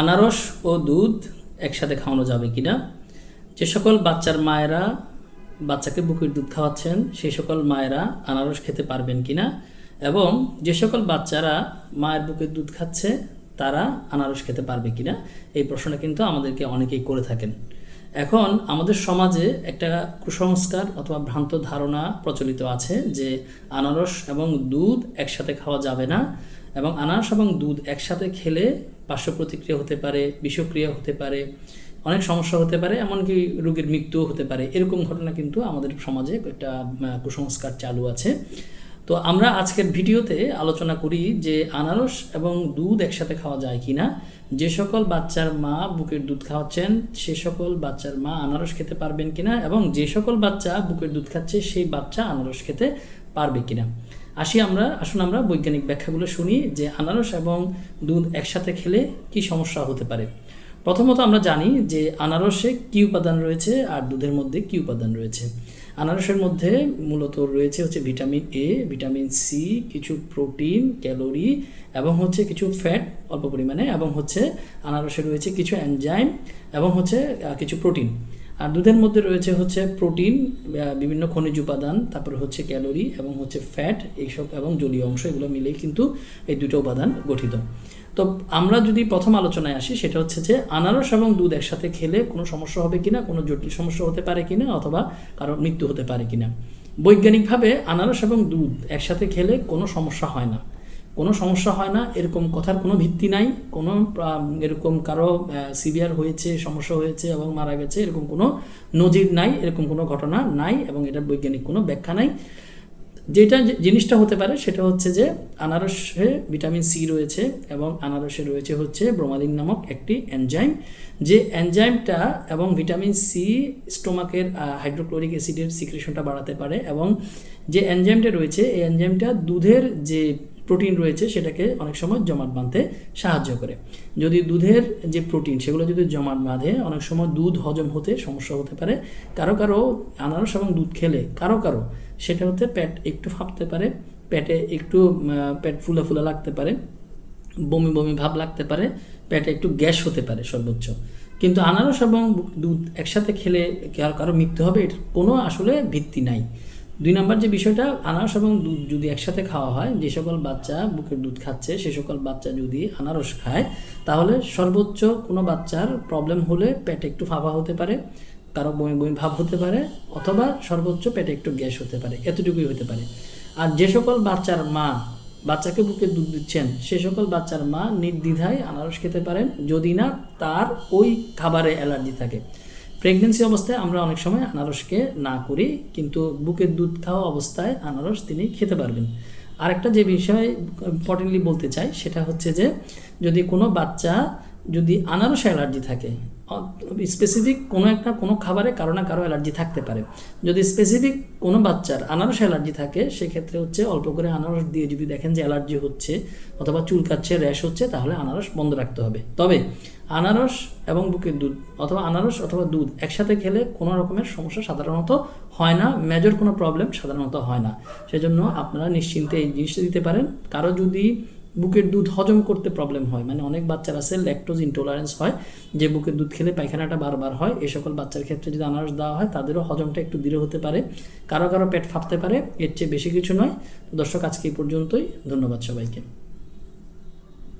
আনারস ও দুধ একসাথে খাওয়ানো যাবে কি না যে সকল বাচ্চার মায়েরা বাচ্চাকে বুকের দুধ খাওয়াচ্ছেন, সেই সকল মায়েরা আনারস খেতে পারবেন কি না এবং যে সকল বাচ্চারা মায়ের বুকের দুধ খাচ্ছে, তারা আনারস খেতে পারবে কি না এই প্রশ্নটা কিন্তু আমাদেরকে অনেকেই করে থাকেন। এখন আমাদের সমাজে একটা কুসংস্কার অথবা ভ্রান্ত ধারণা প্রচলিত আছে যে আনারস এবং দুধ একসাথে খাওয়া যাবে না এবং আনারস এবং দুধ একসাথে খেলে পার্শ্ব প্রতিক্রিয়া হতে পারে, বিষক্রিয়া হতে পারে, অনেক সমস্যা হতে পারে, এমনকি রোগীর মৃত্যুও হতে পারে। এরকম ঘটনা কিন্তু আমাদের সমাজে একটা কুসংস্কার চালু আছে। তো আমরা আজকের ভিডিওতে আলোচনা করি যে আনারস এবং দুধ একসাথে খাওয়া যায় কিনা। যে সকল বাচ্চার মা বুকের দুধ খাওয়াচ্ছেন, সে সকল বাচ্চার মা আনারস খেতে পারবেন কিনা এবং যে সকল বাচ্চা বুকের দুধ খাচ্ছে, সেই বাচ্চা আনারস খেতে পারবে কিনা। আসি আমরা, আসুন আমরা বৈজ্ঞানিক ব্যাখ্যাগুলো শুনি যে আনারস এবং দুধ একসাথে খেলে কি সমস্যা হতে পারে। প্রথমত আমরা জানি যে আনারসে কি উপাদান রয়েছে আর দুধের মধ্যে কি উপাদান রয়েছে। আনারসের মধ্যে মূলত রয়েছে হচ্ছে ভিটামিন এ ভিটামিন সি কিছু প্রোটিন, ক্যালোরি এবং হচ্ছে কিছু ফ্যাট অল্প পরিমাণে এবং হচ্ছে আনারসে রয়েছে কিছু এনজাইম এবং হচ্ছে কিছু প্রোটিন। আর দুধের মধ্যে রয়েছে হচ্ছে প্রোটিন বিভিন্ন খনিজ উপাদান, তারপরে হচ্ছে ক্যালোরি এবং হচ্ছে ফ্যাট এইসব এবং জলীয় অংশ, এগুলো মিলেই কিন্তু এই দুটো উপাদান গঠিত। তো আমরা যদি প্রথম আলোচনায় আসি, সেটা হচ্ছে যে আনারস এবং দুধ একসাথে খেলে কোনো সমস্যা হবে কিনা, কোনো জটিল সমস্যা হতে পারে কিনা অথবা কারোর মৃত্যু হতে পারে কিনা। বৈজ্ঞানিকভাবে আনারস এবং দুধ একসাথে খেলে কোনো সমস্যা হয় না। কোনো সমস্যা হয় না, এরকম কথার কোনো ভিত্তি নাই, কোনো এরকম কারও সিভিয়ার হয়েছে, সমস্যা হয়েছে এবং মারা গেছে, এরকম কোনো নজির নাই, এরকম কোনো ঘটনা নাই এবং এটার বৈজ্ঞানিক কোনো ব্যাখ্যা নাই। যেটা জিনিসটা হতে পারে সেটা হচ্ছে যে আনারসে ভিটামিন সি রয়েছে এবং আনারসে রয়েছে হচ্ছে ব্রোমালিন নামক একটি এনজাইম। যে এনজাইমটা এবং ভিটামিন সি স্টোমাকের হাইড্রোক্লোরিক অ্যাসিডের সিক্রেশনটা বাড়াতে পারে এবং যে এনজাইমটা রয়েছে, এই এনজাইমটা দুধের যে প্রোটিন রয়েছে, সেটাকে অনেক সময় জমাট বাঁধতে সাহায্য করে। যদি দুধের যে প্রোটিন সেগুলো যদি জমাট বাঁধে, অনেক সময় দুধ হজম হতে সমস্যা হতে পারে। কারও কারও আনারস এবং দুধ খেলে, কারও কারও সেটা হচ্ছে পেট একটু ফাঁপতে পারে, পেটে একটু পেট ফুলা ফুলা লাগতে পারে, বমি বমি ভাব লাগতে পারে, পেটে একটু গ্যাস হতে পারে সর্বোচ্চ। কিন্তু আনারস এবং দুধ একসাথে খেলে কারও মৃত্যু হবে, এটার কোনো আসলে ভিত্তি নাই। দুই নম্বর যে বিষয়টা, আনারস এবং দুধ যদি একসাথে খাওয়া হয়, যে সকল বাচ্চা বুকের দুধ খাচ্ছে, সে সকল বাচ্চা যদি আনারস খায়, তাহলে সর্বোচ্চ কোনো বাচ্চার প্রবলেম হলে পেটে একটু ফাঁপা হতে পারে, কারও বমি বমি ভাব হতে পারে, অথবা সর্বোচ্চ পেটে একটু গ্যাস হতে পারে, এতটুকুই হতে পারে। আর যে সকল বাচ্চার মা বাচ্চাকে বুকে দুধ দিচ্ছেন, সে সকল বাচ্চার মা নির্দ্বিধায় আনারস খেতে পারেন, যদি না তার ওই খাবারে অ্যালার্জি থাকে। প্রেগনেন্সি অবস্থায় আমরা অনেক সময় আনারসকে না করি, কিন্তু বুকের দুধ খাওয়া অবস্থায় আনারস তিনি খেতে পারবেন। আরেকটা যে বিষয় ইম্পর্টেন্টলি বলতে চাই, সেটা হচ্ছে যে যদি কোনো বাচ্চা যদি আনারস অ্যালার্জি থাকে স্পেসিফিক কোনো একটা কোনো খাবারে কারও না কারও অ্যালার্জি থাকতে পারে। যদি স্পেসিফিক কোনো বাচ্চার আনারস অ্যালার্জি থাকে, সেক্ষেত্রে হচ্ছে অল্প করে আনারস দিয়ে যদি দেখেন যে অ্যালার্জি হচ্ছে অথবা চুলকাচ্ছে, র্যাশ হচ্ছে, তাহলে আনারস বন্ধ রাখতে হবে। তবে আনারস এবং বুকের দুধ অথবা আনারস অথবা দুধ একসাথে খেলে কোনো রকমের সমস্যা সাধারণত হয় না। মেজর কোনো প্রবলেম সাধারণত হয় না। সেজন্য আপনারা নিশ্চিন্তে এই জিনিসটা দিতে পারেন। কারও যদি বুকের দুধ হজম করতে প্রবলেম হয়। মানে অনেক বাচ্চার আছে ল্যাকটোজ ইনটোলারেন্স হয়, যে বুকের দুধ খেলে পায়খানাটা বারবার হয়। এই সকল বাচ্চার ক্ষেত্রে যদি আনারস দেওয়া হয়, তাদেরও হজমটা একটু দৃঢ় হতে পারে। কারও কারও পেট ফাঁপতে পারে, এর চেয়ে বেশি কিছু নয়। দর্শক, আজকে এই পর্যন্তই। ধন্যবাদ সবাইকে।